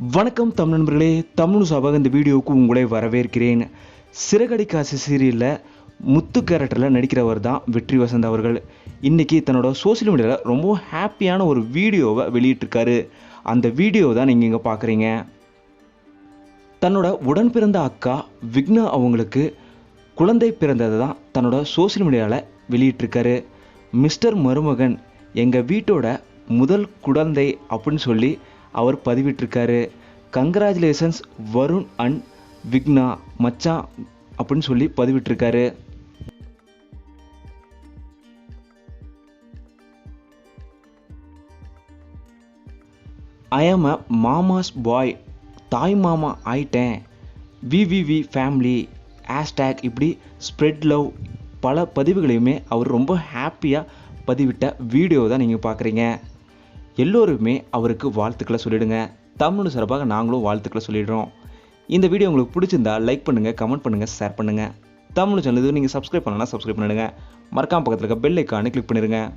வணக்கம் தமிழ் நண்பர்களே தமிழ் சபாக இந்த வீடியோவுக்கு உங்களை வரவேற்கிறேன். சிறகடி காசு சீரியலில் முத்து கேரக்டரில் நடிக்கிறவர் தான் வெற்றி வசந்த் அவர்கள். இன்றைக்கி தன்னோட சோஷியல் மீடியாவில் ரொம்ப ஹாப்பியான ஒரு வீடியோவை வெளியிட்டிருக்காரு. அந்த வீடியோ தான் நீங்கள் இங்கே பார்க்குறீங்க தன்னோட உடன் பிறந்த அக்கா விக்னா அவங்களுக்கு குழந்தை பிறந்ததை தான் தன்னோட சோஷியல் மீடியாவில் வெளியிட்டிருக்காரு. மிஸ்டர் மருமகன் எங்கள் வீட்டோட முதல் குழந்தை அப்படின்னு சொல்லி அவர் பதிவிட்டிருக்காரு. கங்க்ராச்சுலேஷன்ஸ் வருண் அண்ட் விக்னா மச்சான் அப்படின்னு சொல்லி பதிவிட்டிருக்காரு. ஐ ஆம் அ மாமாஸ் பாய் தாய் மாமா ஆயிட்டேன். விவிவி ஃபேமிலி ஹேஷ்டேக் இப்படி ஸ்ப்ரெட் லவ் பல பதிவுகளையுமே அவர் ரொம்ப ஹாப்பியாக பதிவிட்ட வீடியோ தான் நீங்கள் பார்க்குறீங்க எல்லோருமே அவருக்கு வாழ்த்துக்களை சொல்லிடுங்க. தமிழ் சார்பாக நாங்களும் வாழ்த்துக்களை சொல்லிடுறோம். இந்த வீடியோ உங்களுக்கு பிடிச்சிருந்தா லைக் பண்ணுங்கள் கமெண்ட் பண்ணுங்கள் ஷேர் பண்ணுங்கள் தமிழ் சேனல் நீங்கள் சப்ஸ்கிரைப் பண்ணலன்னா சப்ஸ்கிரைப் பண்ணிடுங்க. மறக்காம பக்கத்தில் இருக்க பெல் ஐக்கானு கிளிக் பண்ணிடுங்க.